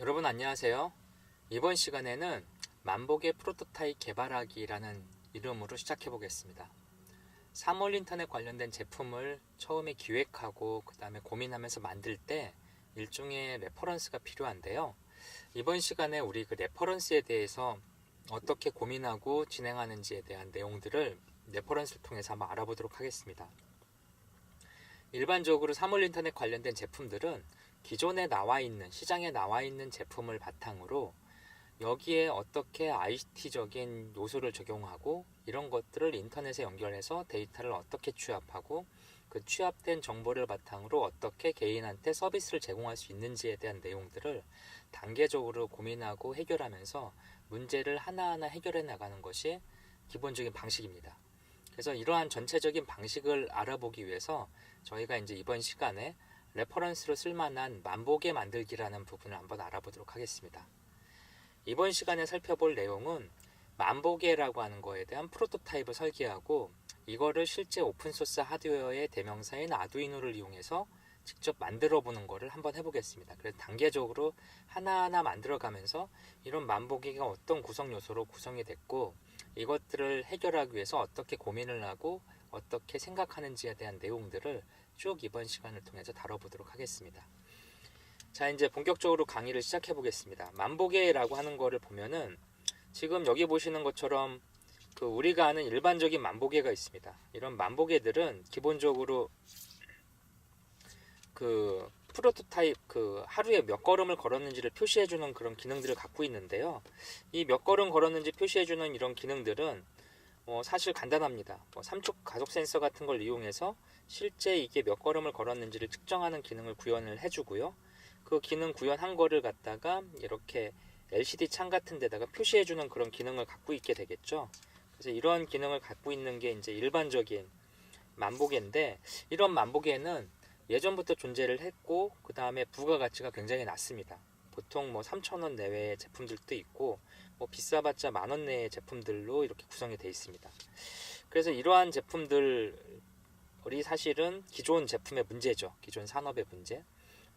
여러분 안녕하세요. 이번 시간에는 만복의 프로토타입 개발하기라는 이름으로 시작해 보겠습니다. 3월 인터넷 관련된 제품을 처음에 기획하고 그 다음에 고민하면서 만들 때 일종의 레퍼런스가 필요한데요. 이번 시간에 우리 그 레퍼런스에 대해서 어떻게 고민하고 진행하는지에 대한 내용들을 레퍼런스를 통해서 한번 알아보도록 하겠습니다. 일반적으로 3월 인터넷 관련된 제품들은 기존에 나와 있는 시장에 나와 있는 제품을 바탕으로 여기에 어떻게 ICT적인 요소를 적용하고 이런 것들을 인터넷에 연결해서 데이터를 어떻게 취합하고 그 취합된 정보를 바탕으로 어떻게 개인한테 서비스를 제공할 수 있는지에 대한 내용들을 단계적으로 고민하고 해결하면서 문제를 하나하나 해결해 나가는 것이 기본적인 방식입니다. 그래서 이러한 전체적인 방식을 알아보기 위해서 저희가 이제 이번 시간에 레퍼런스로 쓸만한 만보개 만들기라는 부분을 한번 알아보도록 하겠습니다. 이번 시간에 살펴볼 내용은 만보개라고 하는 거에 대한 프로토타입을 설계하고 이거를 실제 오픈소스 하드웨어의 대명사인 아두이노를 이용해서 직접 만들어 보는 거를 한번 해보겠습니다. 그래서 단계적으로 하나하나 만들어 가면서 이런 만보개가 어떤 구성 요소로 구성이 됐고 이것들을 해결하기 위해서 어떻게 고민을 하고 어떻게 생각하는지에 대한 내용들을 쭉 이번 시간을 통해서 다뤄보도록 하겠습니다. 자, 이제 본격적으로 강의를 시작해 보겠습니다. 만보개라고 하는 거를 보면은 지금 여기 보시는 것처럼 그 우리가 아는 일반적인 만보개가 있습니다. 이런 만보개들은 기본적으로 그 프로토타입 그 하루에 몇 걸음을 걸었는지를 표시해 주는 그런 기능들을 갖고 있는데요. 이 몇 걸음 걸었는지 표시해 주는 이런 기능들은 어, 사실 간단합니다. 뭐 삼촉 가속 센서 같은 걸 이용해서 실제 이게 몇 걸음을 걸었는지를 측정하는 기능을 구현을 해주고요. 그 기능 구현한 거를 갖다가 이렇게 LCD 창 같은 데다가 표시해주는 그런 기능을 갖고 있게 되겠죠. 그래서 이런 기능을 갖고 있는 게 이제 일반적인 만보개인데 이런 만보개는 예전부터 존재를 했고 그 다음에 부가가치가 굉장히 낮습니다. 보통 뭐 3,000원 내외의 제품들도 있고 뭐 비싸봤자 만 원 내의 제품들로 이렇게 구성이 되어 있습니다. 그래서 이러한 제품들이 사실은 기존 제품의 문제죠. 기존 산업의 문제.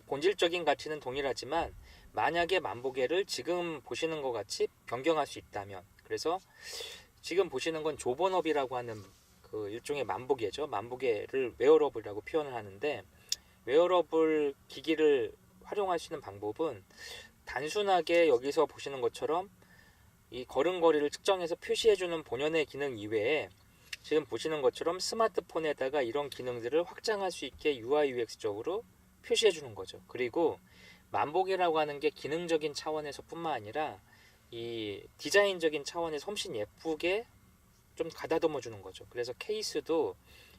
본질적인 가치는 동일하지만 만약에 만보개를 지금 보시는 것 같이 변경할 수 있다면 그래서 지금 보시는 건 조본업이라고 하는 그 일종의 만보개죠. 만보개를 웨어러블이라고 표현을 하는데 웨어러블 기기를 활용하시는 방법은 단순하게 여기서 보시는 것처럼 이 걸음걸이를 측정해서 표시해주는 본연의 기능 이외에 지금 보시는 것처럼 스마트폰에다가 이런 기능들을 확장할 수 있게 UI UX적으로 표시해 주는 거죠. 그리고 만복이라고 하는 게 기능적인 차원에서뿐만 아니라 이 디자인적인 차원에서 훨씬 예쁘게 좀 가다듬어 주는 거죠. 그래서 케이스도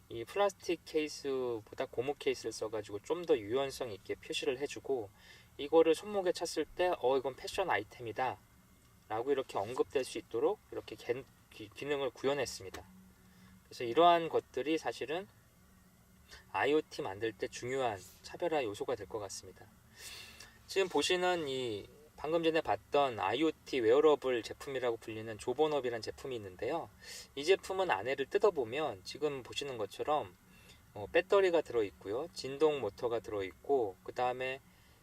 이 플라스틱 케이스보다 고무 케이스를 써가지고 좀 더 유연성 있게 표시를 해주고 이거를 손목에 찼을 때 어 이건 패션 아이템이다 라고 이렇게 언급될 수 있도록 이렇게 기, 기능을 구현했습니다. 그래서 이러한 것들이 사실은 IoT 만들 때 중요한 차별화 요소가 될 것 같습니다. 지금 보시는 이 방금 전에 봤던 IoT 웨어러블 제품이라고 불리는 조본업이라는 제품이 있는데요. 이 제품은 안에를 뜯어보면 지금 보시는 것처럼 어, 배터리가 들어있고요. 진동 모터가 들어있고 그 다음에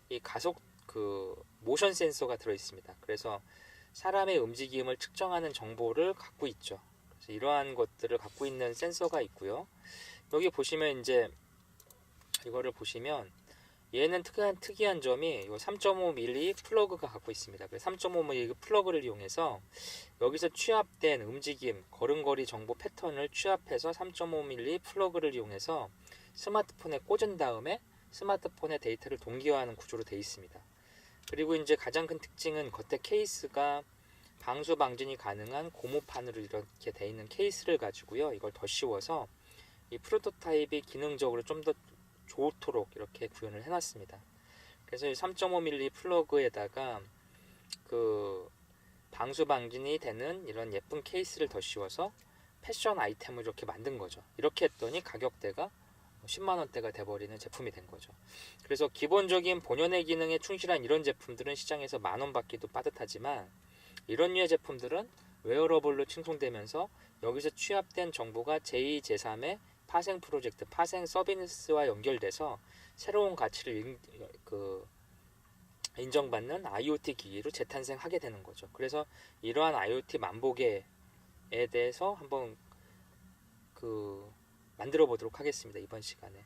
이 가속 그 모션 센서가 들어있습니다. 그래서 사람의 움직임을 측정하는 정보를 갖고 있죠. 그래서 이러한 것들을 갖고 있는 센서가 있고요. 여기 보시면 이제 이거를 보시면 얘는 특이한 특이한 점이 3.5mm 플러그가 갖고 있습니다. 3.5mm 플러그를 이용해서 여기서 취합된 움직임, 걸음걸이 정보 패턴을 취합해서 3.5mm 플러그를 이용해서 스마트폰에 꽂은 다음에 스마트폰의 데이터를 동기화하는 구조로 되어 있습니다. 그리고 이제 가장 큰 특징은 겉에 케이스가 방수 방진이 가능한 고무판으로 이렇게 되어 있는 케이스를 가지고요. 이걸 더 씌워서 이 프로토타입이 기능적으로 좀 더 좋도록 이렇게 구현을 해놨습니다. 그래서 이 3.5mm 플러그에다가 그 방수 방진이 되는 이런 예쁜 케이스를 더 씌워서 패션 아이템을 이렇게 만든 거죠. 이렇게 했더니 가격대가 10만 원대가 돼버리는 제품이 된 거죠. 그래서 기본적인 본연의 기능에 충실한 이런 제품들은 시장에서 만 원 받기도 빠듯하지만 이런 류의 제품들은 웨어러블로 칭송되면서 여기서 취합된 정보가 제2, 제3의 파생 프로젝트, 파생 서비스와 연결돼서 새로운 가치를 그 인정받는 IoT 기기로 재탄생하게 되는 거죠. 그래서 이러한 IoT 만보계에 대해서 한번 그 만들어 보도록 하겠습니다. 이번 시간에.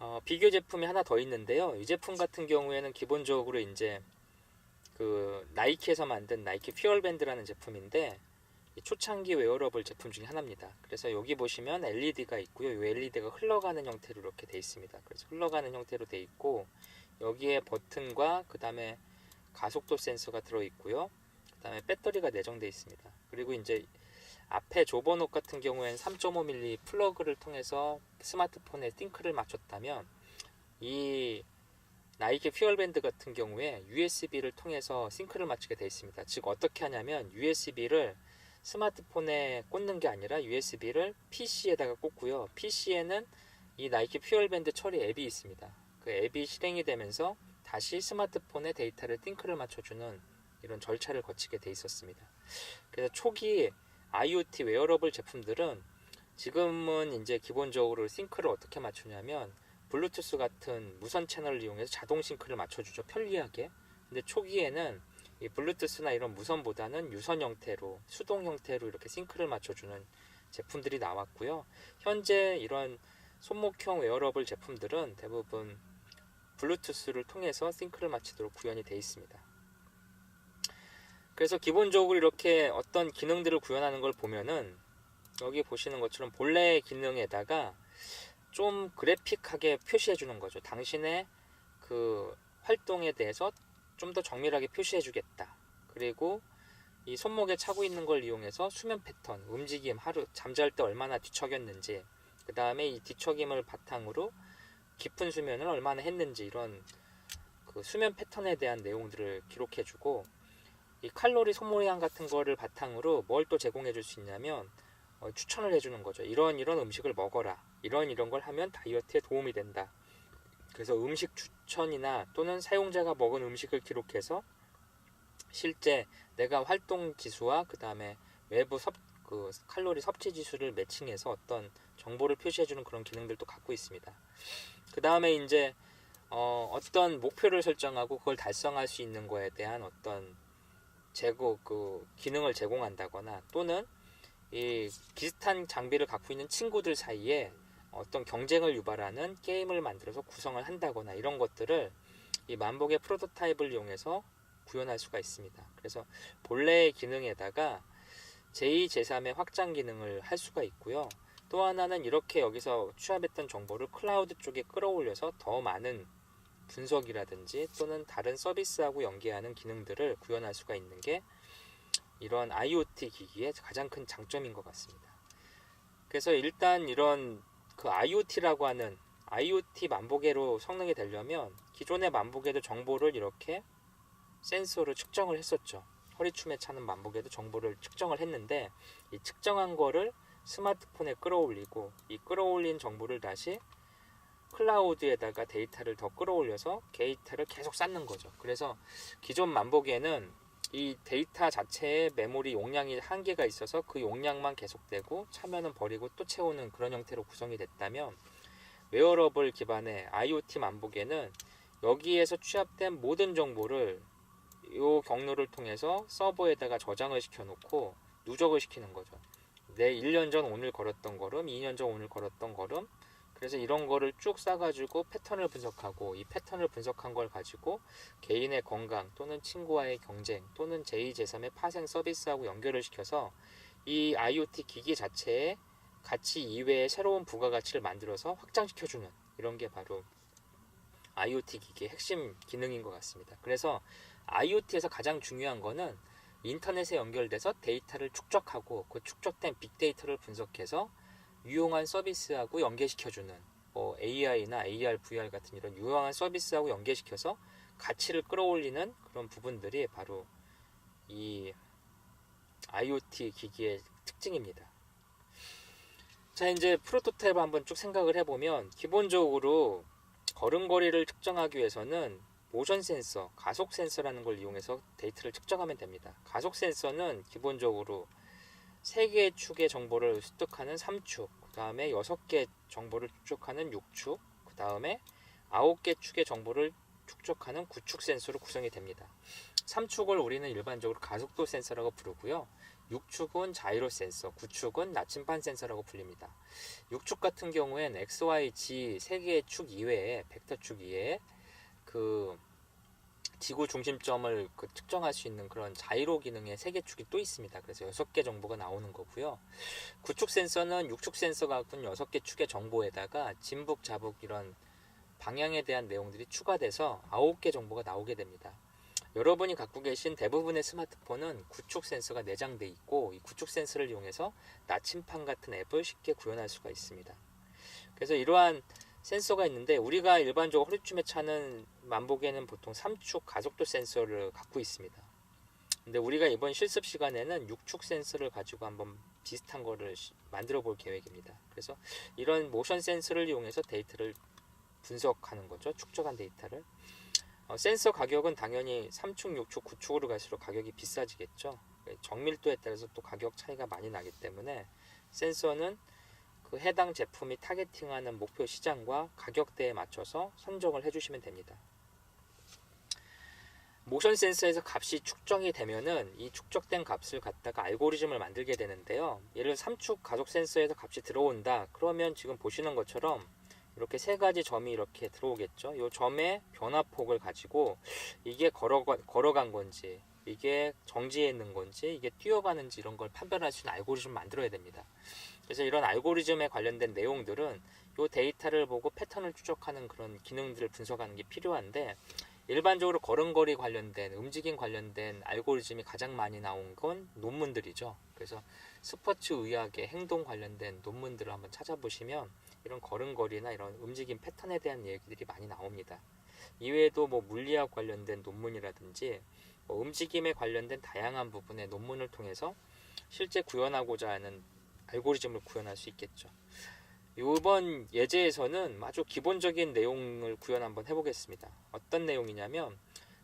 어, 비교 제품이 하나 더 있는데요. 이 제품 같은 경우에는 기본적으로 이제 그 나이키에서 만든 나이키 퓨얼밴드라는 제품인데 이 초창기 웨어러블 제품 중에 하나입니다. 그래서 여기 보시면 LED가 있고요. 이 LED가 흘러가는 형태로 이렇게 돼 있습니다. 그래서 흘러가는 형태로 돼 있고 여기에 버튼과 그 다음에 가속도 센서가 들어 있고요. 그 다음에 배터리가 내장되어 있습니다. 그리고 이제 앞에 조버녹 같은 경우에는 3.5mm 플러그를 통해서 스마트폰에 띵크를 맞췄다면 이 나이키 퓨얼밴드 같은 경우에 USB를 통해서 싱크를 맞추게 되어 있습니다. 즉 어떻게 하냐면 USB를 스마트폰에 꽂는 게 아니라 USB를 PC에다가 꽂고요. PC에는 이 나이키 퓨얼밴드 처리 앱이 있습니다. 그 앱이 실행이 되면서 다시 스마트폰에 데이터를 띵크를 맞춰주는 이런 절차를 거치게 돼 있었습니다. 그래서 초기 IoT 웨어러블 제품들은 지금은 이제 기본적으로 싱크를 어떻게 맞추냐면 블루투스 같은 무선 채널을 이용해서 자동 싱크를 맞춰주죠 편리하게. 근데 초기에는 이 블루투스나 이런 무선보다는 유선 형태로 수동 형태로 이렇게 싱크를 맞춰주는 제품들이 나왔고요. 현재 이런 손목형 웨어러블 제품들은 대부분 블루투스를 통해서 싱크를 맞추도록 구현이 되어 있습니다. 그래서 기본적으로 이렇게 어떤 기능들을 구현하는 걸 보면은 여기 보시는 것처럼 본래 기능에다가 좀 그래픽하게 표시해 주는 거죠. 당신의 그 활동에 대해서 좀 더 정밀하게 표시해 주겠다. 그리고 이 손목에 차고 있는 걸 이용해서 수면 패턴, 움직임, 하루 잠잘 때 얼마나 뒤척였는지, 그 다음에 이 뒤척임을 바탕으로 깊은 수면을 얼마나 했는지 이런 그 수면 패턴에 대한 내용들을 기록해 주고 이 칼로리 소모량 같은 거를 바탕으로 뭘 또 제공해 줄 수 있냐면 어, 추천을 해주는 거죠. 이런 이런 음식을 먹어라. 이런 이런 걸 하면 다이어트에 도움이 된다. 그래서 음식 추천이나 또는 사용자가 먹은 음식을 기록해서 실제 내가 활동 지수와 그 다음에 외부 섭, 그 칼로리 섭취 지수를 매칭해서 어떤 정보를 표시해주는 그런 기능들도 갖고 있습니다. 그 다음에 이제 어, 어떤 목표를 설정하고 그걸 달성할 수 있는 거에 대한 어떤 제고 그 기능을 제공한다거나 또는 이 비슷한 장비를 갖고 있는 친구들 사이에 어떤 경쟁을 유발하는 게임을 만들어서 구성을 한다거나 이런 것들을 이 만복의 프로토타입을 이용해서 구현할 수가 있습니다. 그래서 본래의 기능에다가 제2, 제3의 확장 기능을 할 수가 있고요. 또 하나는 이렇게 여기서 취합했던 정보를 클라우드 쪽에 끌어올려서 더 많은 분석이라든지 또는 다른 서비스하고 연계하는 기능들을 구현할 수가 있는 게 이런 IoT 기기의 가장 큰 장점인 것 같습니다. 그래서 일단 이런 그 IoT라고 하는 IoT 만보계로 성능이 되려면 기존의 만보계도 정보를 이렇게 센서로 측정을 했었죠. 허리춤에 차는 만보계도 정보를 측정을 했는데 이 측정한 거를 스마트폰에 끌어올리고 이 끌어올린 정보를 다시 클라우드에다가 데이터를 더 끌어올려서 데이터를 계속 쌓는 거죠. 그래서 기존 만보계는 이 데이터 자체의 메모리 용량이 한계가 있어서 그 용량만 계속되고 차면은 버리고 또 채우는 그런 형태로 구성이 됐다면 웨어러블 기반의 IoT 만보계는 여기에서 취합된 모든 정보를 이 경로를 통해서 서버에다가 저장을 시켜놓고 누적을 시키는 거죠. 내 1년 전 오늘 걸었던 걸음, 2년 전 오늘 걸었던 걸음, 그래서 이런 거를 쭉 싸가지고 패턴을 분석하고 이 패턴을 분석한 걸 가지고 개인의 건강 또는 친구와의 경쟁 또는 제2, 제3의 파생 서비스하고 연결을 시켜서 이 IoT 기기 자체의 가치 이외의 새로운 부가가치를 만들어서 확장시켜주는 이런 게 바로 IoT 기기의 핵심 기능인 것 같습니다. 그래서 IoT에서 가장 중요한 거는 인터넷에 연결돼서 데이터를 축적하고 그 축적된 빅데이터를 분석해서 유용한 서비스하고 연계시켜주는 뭐 AI나 AR, VR 같은 이런 유용한 서비스하고 연계시켜서 가치를 끌어올리는 그런 부분들이 바로 이 IoT 기기의 특징입니다. 자, 이제 프로토타입 한번 쭉 생각을 해보면 기본적으로 걸음걸이를 측정하기 위해서는 모션 센서, 가속 센서라는 걸 이용해서 데이터를 측정하면 됩니다. 가속 센서는 기본적으로 세 개의 축의 정보를 습득하는 3축, 그 다음에 여섯 개 정보를 추적하는 6축, 그 다음에 아홉 개 축의 정보를 축적하는 구축 센서로 구성이 됩니다. 3축을 우리는 일반적으로 가속도 센서라고 부르고요. 6축은 자이로 센서, 9축은 나침반 센서라고 불립니다. 6축 같은 경우엔 X, Y, G 세 개의 축 이외에 벡터 축 이외에 그 지구 중심점을 그 측정할 수 있는 그런 자이로 기능의 세 개 축이 또 있습니다. 그래서 여섯 개 정보가 나오는 거고요. 구축 센서는 6축 센서가 있는 여섯 개 축의 정보에다가 진북, 자북 이런 방향에 대한 내용들이 추가돼서 아홉 개 정보가 나오게 됩니다. 여러분이 갖고 계신 대부분의 스마트폰은 구축 센서가 내장돼 있고 이 구축 센서를 이용해서 나침판 같은 앱을 쉽게 구현할 수가 있습니다. 그래서 이러한 센서가 있는데 우리가 일반적으로 허리춤에 차는 만보계는 보통 3축 가속도 센서를 갖고 있습니다. 근데 우리가 이번 실습 시간에는 6축 센서를 가지고 한번 비슷한 거를 만들어 볼 계획입니다. 그래서 이런 모션 센서를 이용해서 데이터를 분석하는 거죠. 축적한 데이터를. 어, 센서 가격은 당연히 3축, 6축, 9축으로 갈수록 가격이 비싸지겠죠. 정밀도에 따라서 또 가격 차이가 많이 나기 때문에 센서는 그 해당 제품이 타겟팅하는 목표 시장과 가격대에 맞춰서 선정을 해주시면 됩니다. 모션 센서에서 값이 축적이 되면은 이 축적된 값을 갖다가 알고리즘을 만들게 되는데요. 예를 들어 3축 가속 센서에서 값이 들어온다. 그러면 지금 보시는 것처럼 이렇게 세 가지 점이 이렇게 들어오겠죠. 이 점의 변화폭을 가지고 이게 걸어 걸어간 건지 이게 정지해 있는 건지 이게 뛰어가는지 이런 걸 판별할 수 있는 알고리즘을 만들어야 됩니다. 그래서 이런 알고리즘에 관련된 내용들은 이 데이터를 보고 패턴을 추적하는 그런 기능들을 분석하는 게 필요한데 일반적으로 걸음걸이 관련된 움직임 관련된 알고리즘이 가장 많이 나온 건 논문들이죠. 그래서 스포츠 의학의 행동 관련된 논문들을 한번 찾아보시면 이런 걸음걸이나 이런 움직임 패턴에 대한 얘기들이 많이 나옵니다. 이외에도 뭐 물리학 관련된 논문이라든지 뭐 움직임에 관련된 다양한 부분의 논문을 통해서 실제 구현하고자 하는 알고리즘을 구현할 수 있겠죠. 이번 예제에서는 아주 기본적인 내용을 구현 한번 해보겠습니다. 어떤 내용이냐면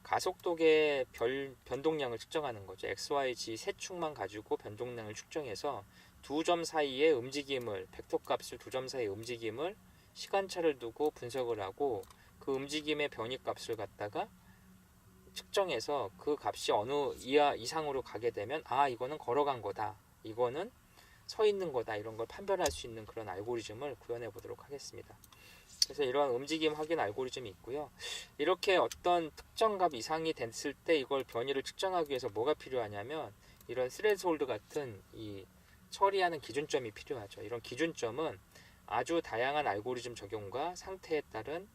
가속도계 별, 변동량을 측정하는 거죠. x, y, g 세 축만 가지고 변동량을 측정해서 두 점 사이의 움직임을 벡터 값을 두 점 사이의 움직임을 시간차를 두고 분석을 하고 그 움직임의 변이 값을 갖다가 측정해서 그 값이 어느 이하 이상으로 가게 되면 아 이거는 걸어간 거다. 이거는 서 있는 거다 이런 걸 판별할 수 있는 그런 알고리즘을 구현해 보도록 하겠습니다. 그래서 이러한 움직임 확인 알고리즘이 있고요. 이렇게 어떤 특정 값 이상이 됐을 때 이걸 변이를 측정하기 위해서 뭐가 필요하냐면 이런 스레스홀드 같은 이 처리하는 기준점이 필요하죠. 이런 기준점은 아주 다양한 알고리즘 적용과 상태에 따른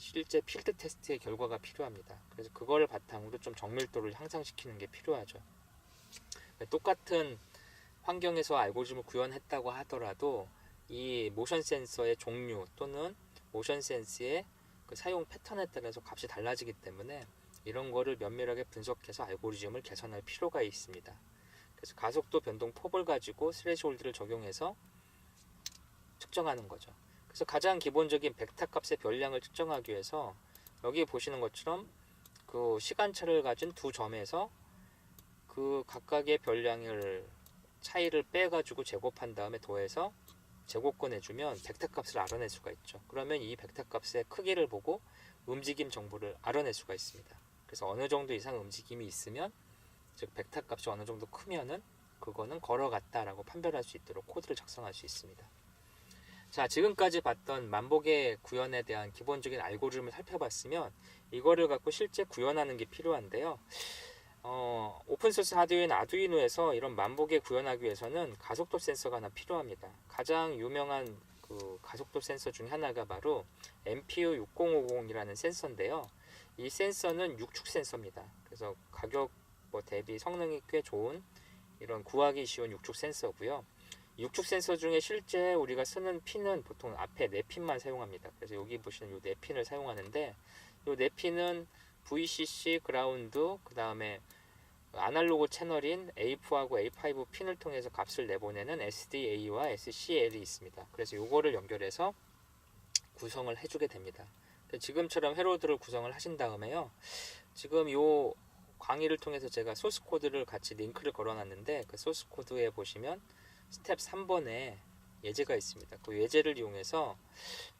실제 필드 테스트의 결과가 필요합니다. 그래서 그걸 바탕으로 좀 정밀도를 향상시키는 게 필요하죠. 똑같은 환경에서 알고리즘을 구현했다고 하더라도 이 모션 센서의 종류 또는 모션 센스의 그 사용 패턴에 따라서 값이 달라지기 때문에 이런 거를 면밀하게 분석해서 알고리즘을 개선할 필요가 있습니다. 그래서 가속도 변동 폭을 가지고 스레시홀드를 적용해서 측정하는 거죠. 그래서 가장 기본적인 벡터 값의 별량을 측정하기 위해서 여기 보시는 것처럼 그 시간차를 가진 두 점에서 그 각각의 별량을 차이를 빼가지고 제곱한 다음에 더해서 제곱권 해주면 벡터 값을 알아낼 수가 있죠. 그러면 이 벡터 값의 크기를 보고 움직임 정보를 알아낼 수가 있습니다. 그래서 어느 정도 이상 움직임이 있으면 즉 벡터 값이 어느 정도 크면은 그거는 걸어갔다라고 판별할 수 있도록 코드를 작성할 수 있습니다. 자, 지금까지 봤던 만복의 구현에 대한 기본적인 알고리즘을 살펴봤으면 이거를 갖고 실제 구현하는 게 필요한데요. 어, 오픈소스 하드웨어인 아두이노에서 이런 만복에 구현하기 위해서는 가속도 센서가 하나 필요합니다. 가장 유명한 그 가속도 센서 중 하나가 바로 MPU 6050이라는 센서인데요. 이 센서는 6축 센서입니다. 그래서 가격 뭐 대비 성능이 꽤 좋은 이런 구하기 쉬운 6축 센서고요. 6축 센서 중에 실제 우리가 쓰는 핀은 보통 앞에 4핀만 사용합니다. 그래서 여기 보시는 이 4핀을 사용하는데 이 4핀은 VCC 그라운드 그 다음에 아날로그 채널인 A4하고 A5 핀을 통해서 값을 내보내는 SDA와 SCL이 있습니다. 그래서 이거를 연결해서 구성을 해주게 됩니다. 지금처럼 회로드를 구성을 하신 다음에요. 지금 이 강의를 통해서 제가 소스 코드를 같이 링크를 걸어놨는데 그 소스 코드에 보시면 스텝 3번에 예제가 있습니다. 그 예제를 이용해서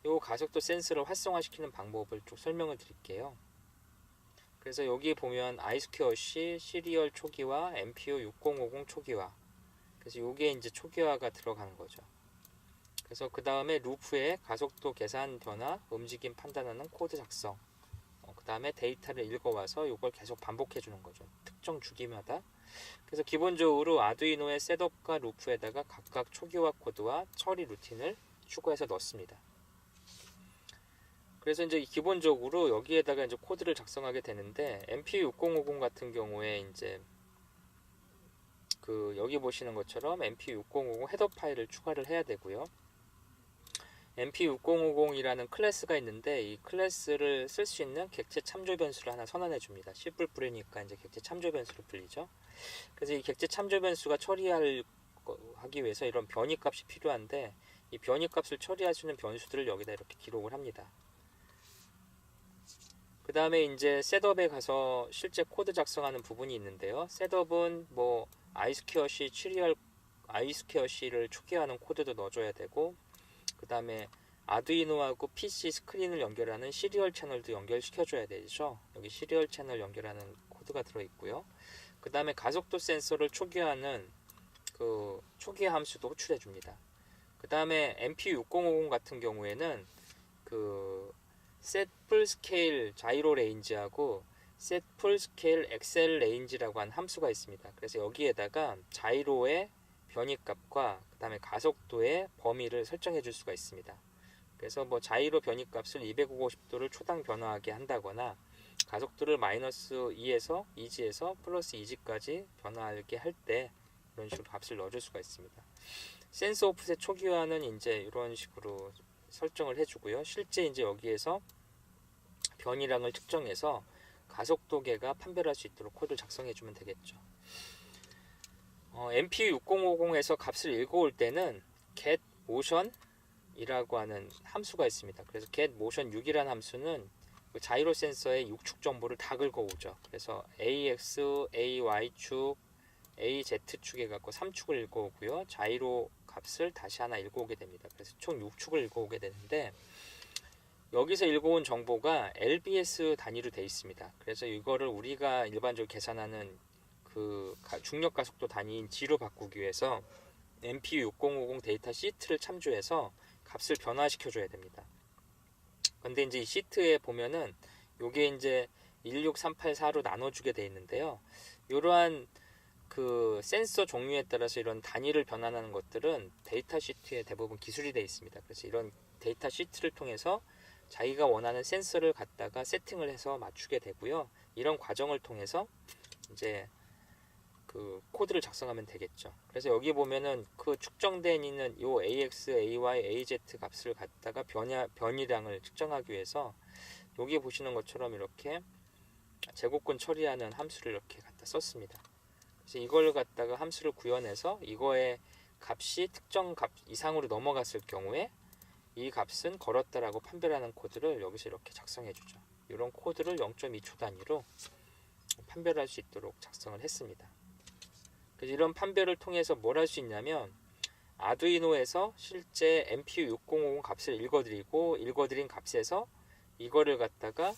이 가속도 센스를 활성화시키는 방법을 쭉 설명을 드릴게요. 그래서 여기 보면 아이스퀘어 C 시리얼 초기화, MPU 6050 초기화. 그래서 요게 이제 초기화가 들어가는 거죠. 그래서 그 다음에 루프에 가속도 계산 변화, 움직임 판단하는 코드 작성. 다음에 데이터를 읽어와서 이걸 계속 반복해 주는 거죠. 특정 주기마다. 그래서 기본적으로 아두이노의 셋업과 루프에다가 각각 초기화 코드와 처리 루틴을 추가해서 넣습니다. 그래서 이제 기본적으로 여기에다가 이제 코드를 작성하게 되는데 MPU6050 같은 경우에 이제 그 여기 보시는 것처럼 MPU6050 헤더 파일을 추가를 해야 되고요. MP6050이라는 클래스가 있는데 이 클래스를 쓸 수 있는 객체 참조 변수를 하나 선언해 줍니다. C++ 뿌리니까 이제 객체 참조 변수로 불리죠. 그래서 이 객체 참조 변수가 처리할 거- 하기 위해서 이런 변이 값이 필요한데 이 변이 값을 처리할 수 있는 변수들을 여기다 이렇게 기록을 합니다. 그 다음에 이제 셋업에 가서 실제 코드 작성하는 부분이 있는데요. 셋업은 뭐 아이스퀘어 C, 치리얼 아이스퀘어 C를 초기화하는 코드도 넣어줘야 되고 그 다음에 아두이노하고 PC 스크린을 연결하는 시리얼 채널도 연결시켜줘야 되죠. 여기 시리얼 채널 연결하는 코드가 들어있고요. 그 다음에 가속도 센서를 초기화하는 그 초기화 함수도 호출해 줍니다. 그 다음에 MP6050 같은 경우에는 그 set full scale 자이로 레인지하고 set full scale 엑셀 레인지라고 한 함수가 있습니다. 그래서 여기에다가 자이로의 변이값과 그다음에 가속도의 범위를 설정해 줄 수가 있습니다. 그래서 뭐 자이로 변이값을 250도를 초당 변화하게 한다거나 가속도를 마이너스 2에서 2지에서 플러스 2지까지 변화하게 할 때 이런 식으로 값을 넣어줄 수가 있습니다. 센서 오프셋 초기화는 이제 이런 식으로 설정을 해주고요. 실제 이제 여기에서 변이량을 특정해서 가속도계가 판별할 수 있도록 코드를 작성해주면 되겠죠. 어, MP6050에서 값을 읽어올 때는 get motion이라고 하는 함수가 있습니다. 그래서 get motion 6이라는 함수는 그 자이로 센서의 6축 정보를 다 긁어오죠. 그래서 AX, AY축, AZ축에 갖고 3축을 읽어오고요. 자이로 값을 다시 하나 읽어오게 됩니다. 그래서 총 6축을 읽어오게 되는데 여기서 읽어온 정보가 LBS 단위로 되어 있습니다. 그래서 이거를 우리가 일반적으로 계산하는 그 가- 중력 가속도 단위인 G로 바꾸기 위해서 MPU6050 데이터 시트를 참조해서 값을 변화시켜 줘야 됩니다. 근데 이제 이 시트에 보면은 요게 이제 16384로 나눠주게 돼 있는데요. 이러한 그 센서 종류에 따라서 이런 단위를 변환하는 것들은 데이터 시트에 대부분 기술이 되어 있습니다. 그래서 이런 데이터 시트를 통해서 자기가 원하는 센서를 갖다가 세팅을 해서 맞추게 되고요. 이런 과정을 통해서 이제 그 코드를 작성하면 되겠죠. 그래서 여기 보면은 그 축정된 있는 요 AX, AY, AZ 값을 갖다가 변화, 변이량을 측정하기 위해서 여기 보시는 것처럼 이렇게 제곱근 처리하는 함수를 이렇게 갖다 썼습니다. 그래서 이걸 갖다가 함수를 구현해서 이거의 값이 특정 값 이상으로 넘어갔을 경우에 이 값은 걸었다라고 판별하는 코드를 여기서 이렇게 작성해 주죠. 이런 코드를 0.2초 단위로 판별할 수 있도록 작성을 했습니다. 그래서 이런 판별을 통해서 뭘 할 수 있냐면 아두이노에서 실제 MPU6050 값을 읽어드리고 읽어드린 값에서 이거를 갖다가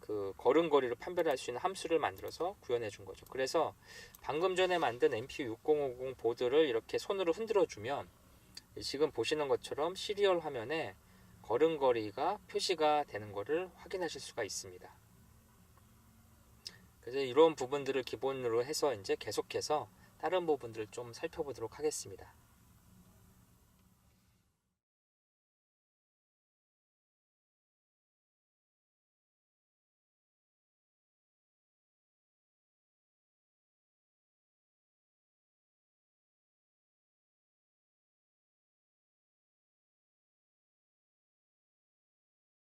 그 걸음걸이로 판별할 수 있는 함수를 만들어서 구현해 준 거죠. 그래서 방금 전에 만든 MPU6050 보드를 이렇게 손으로 흔들어 주면 지금 보시는 것처럼 시리얼 화면에 걸음걸이가 표시가 되는 것을 확인하실 수가 있습니다. 그래서 이런 부분들을 기본으로 해서 이제 계속해서 다른 부분들을 좀 살펴보도록 하겠습니다.